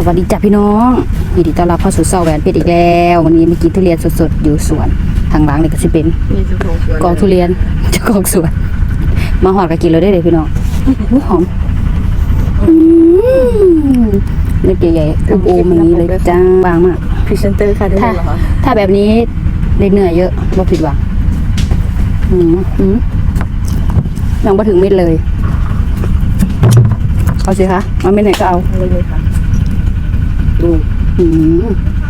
สวัสดีจ้ะพี่น้องยินดีต้อนรับเข้าสู่เซาแหวนเพชรอีกแล้ว วันนี้มากินทุเรียนสดๆ อยู่สวนทางหลังนี่ก็สิเป็นนี่เจ้าของสวนกองทุเรียนเจ้าของสวน มาหอดก็กินเลยได้เลยพี่น้องอุ๊ยหอมอืมเม็ดใหญ่ๆอุ้มๆอย่างนี้เลยจ้าบางมากพรีเซนเตอร์ค่ะทุกคถ้านเหรอคะถ้าแบบนี้ได้เนื้อเยอะบ่ผิดหวังอืมอืมยังมาถึงเม็ดเลย เอาสิคะเอาเม็ดไหนก็เอาเอาเลยค่ะ ดูอืม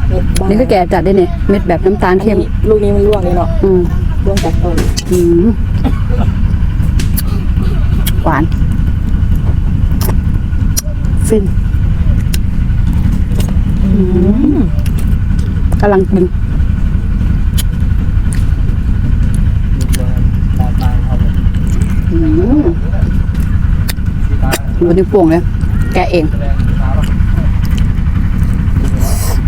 เม็ดบ้างนี่ก็แก่จัดได้เนี่ยเม็ดแบบน้ำตาลอันเข้มนี้ลูกนี้มันร่วงเลยเนาะอืมร่วงจากต้นอืมหวาน ฟินกำลังกินอืมวันนี้วป่วงเลย แกะเองอืม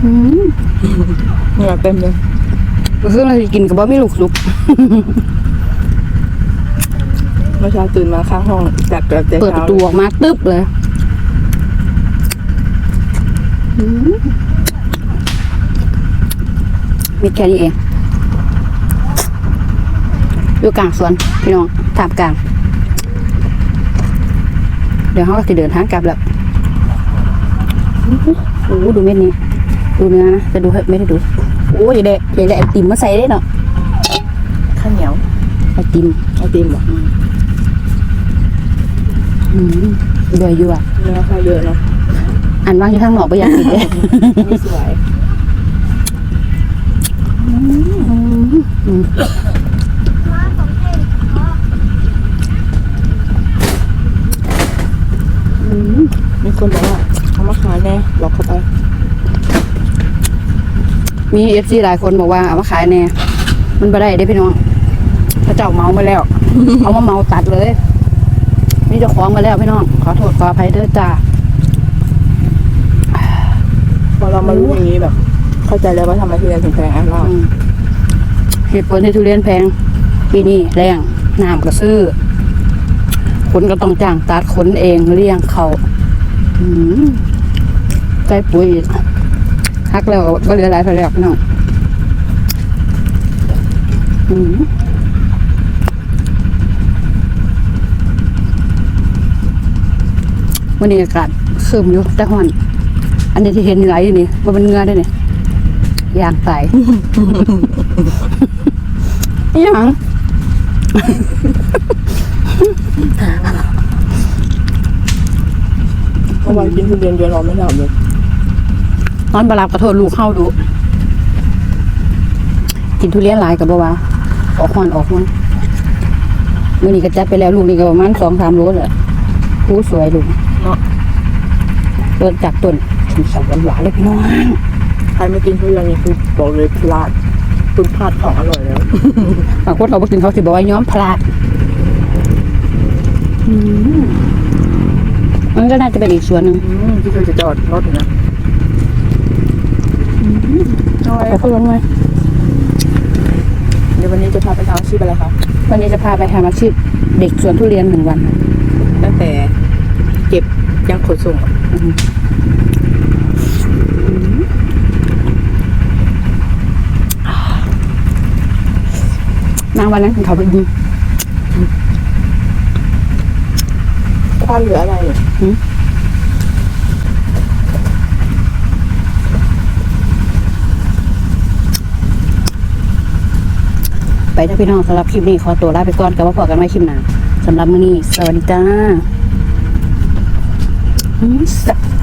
เหงื่อเต็มเลยคือเราจะกินกับว่าไม่ลูกสุกเมื่อเช้าตื่นมาข้างห้องจัดแบบแต่เปิดประเช้าตูออกมาตึ๊บเลยอืมมีแค่นี้เอง อยู่กลางสวน พี่น้องถามกลาง เดี๋ยวเขาก็จะเดินทางกลับแล้วโอ้โหดูเม็ดนี้ ดูเนื้อนะจะดูให้ไม่ได้ดูโอ้ยอย่าได้อย่าได้ไอติมมาใส่ได้เนาะข้าวเหนียวไอติมไอติมเหรออืมด้วยอยู่อะเนื้อข้าวเยอะเนาะอันว่างอยู่ข้างนอกไปอยากกินเลยนี่สวยอืมมีคนบอกว่าเอามาขายแน่หลอกเข้าไป มีเอฟซีหลายคนบอกว่าเอามาขายแน่ มันไม่ได้ได้พี่น้องพระเจ้าเมามาแล้ว เอามาเมาตัดเลย มีเจ้าของมาแล้วพี่น้อง ขอโทษขออภัยเด้อจ้าพอเรามารู้อย่างนี้แบบ เข้าใจแล้วว่าทำไมทุเรียนถึงแพงอะเราอืมเหตุผลที่ทุเรียนแพงปีนี้แรงน้ำก็ซื้อขนก็ต้องจ้างตัดขนเองเลี้ยงเขาอืมใจปุ๋ยอีก ฮักแล้วก็เหลือหลายเท่าแล้วพี่น้องอืมวันนี้อากาศคืมอยู่แต่ห่อน อันนี้ที่เห็นไหลอยู่นี่ว่ามันเงือได้นี่ยางใสอหยังเมื่อวากินทุเรียนเยอะเราไม่หลับเลย นอนบารับกระโทษลูกเข้าดู กินทุเรียนหลายกับบัวาออกหอนออกมันมื่อนี้ก็จัดไปแล้วลูกนี่ก็ประมาณสองสามโลแหละผู้สวยลูกเนาะเปิดจากต้นถึงสองหวานๆเลยพี่น้องใครไม่กินทุเรียนนี่คือบอกเลยพลาดคุณพลาดของอร่อยแล้วบางคนเขาไปกินเขาสิบอกว่าย้อมพลาดอืมมันก็น่าจะเป็นอีกส่วนหนึ่งอืมที่เธอจะจอดรถอ ยู่นะไปเพื่อนไหมเดี๋ยววันนี้จะพาไปทำอาชีพอะไรคะวันนี้จะพาไปทำอาชีพเด็กสวนทุเรียนหนึ่งวันตั้งแต่เก็บยังขนส่งอะนางวันนั้นเขาไปดูคว้าเหลืออะไรเนี่ย ไปถ้าพี่น้องสำหรับคลิปนี้ขอตัวลาไปก่อนกับว่าพอกันไว้คลิปหน้าสำหรับมื้อนี้ สวัสดีจ้าอืมสับ